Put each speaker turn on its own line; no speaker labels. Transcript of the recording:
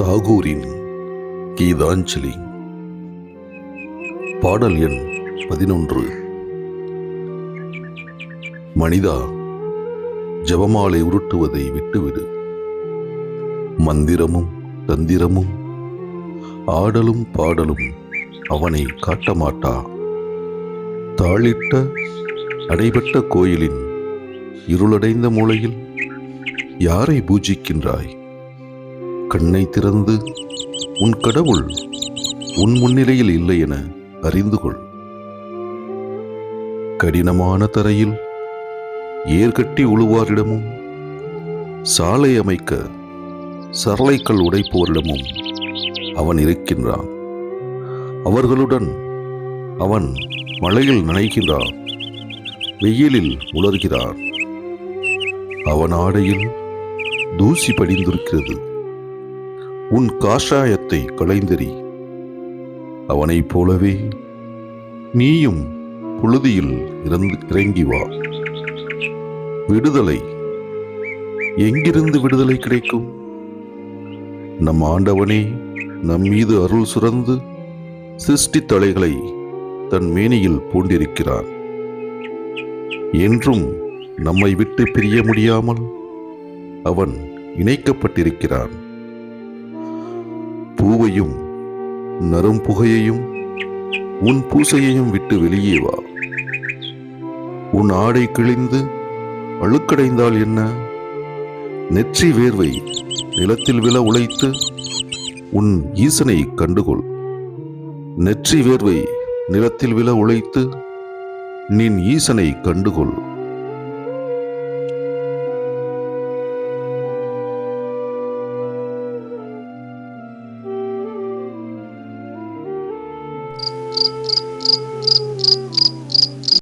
தாகூரின் கீதாஞ்சலி. பாடல் எண் பதினொன்று. மனிதா ஜபமாலை உருட்டுவதை விட்டுவிடு. மந்திரமும் தந்திரமும் ஆடலும் பாடலும் அவனை காட்டமாட்டா. தாளிட்ட அடைபட்ட கோயிலின் இருளடைந்த மூலையில் யாரை பூஜிக்கின்றாய்? கண்ணை திறந்து உன் கடவுள் உன் முன்னிலையில் இல்லை என அறிந்து கொள். கடினமான தரையில் ஏர்கட்டி உழுவாரிடமும் சாலை அமைக்க சரளைக்கல் உடைப்போரிடமும் அவன் இருக்கின்றான். அவர்களுடன் அவன் மழையில் நனைகின்றான். வெயிலில் உலர்கிறான். அவன் ஆடையில் தூசி படிந்திருக்கிறது. உன் காஷாயத்தை களைந்தெறி அவனைப் போலவே நீயும் புழுதியில் இறந்து இறங்கி வா. விடுதலை. எங்கிருந்து விடுதலை கிடைக்கும்? நம் ஆண்டவனே நம் மீது அருள் சுரந்து சிருஷ்டி தலைகளை தன் மேனியில் பூண்டிருக்கிறான் என்றும் நம்மை விட்டு பிரிய முடியாமல் அவன் இணைக்கப்பட்டிருக்கிறான். பூவையும் நரும் புகையையும் உன் பூசையையும் விட்டு வெளியே வா. உன் ஆடை கிழிந்து அழுக்கடைந்தால் என்ன? நெற்றி வேர்வை நிலத்தில் விழ உழைத்து உன் ஈசனை கண்டுகொள். நெற்றி வேர்வை நிலத்தில் விழ உழைத்து நின் ஈசனை கண்டுகொள்.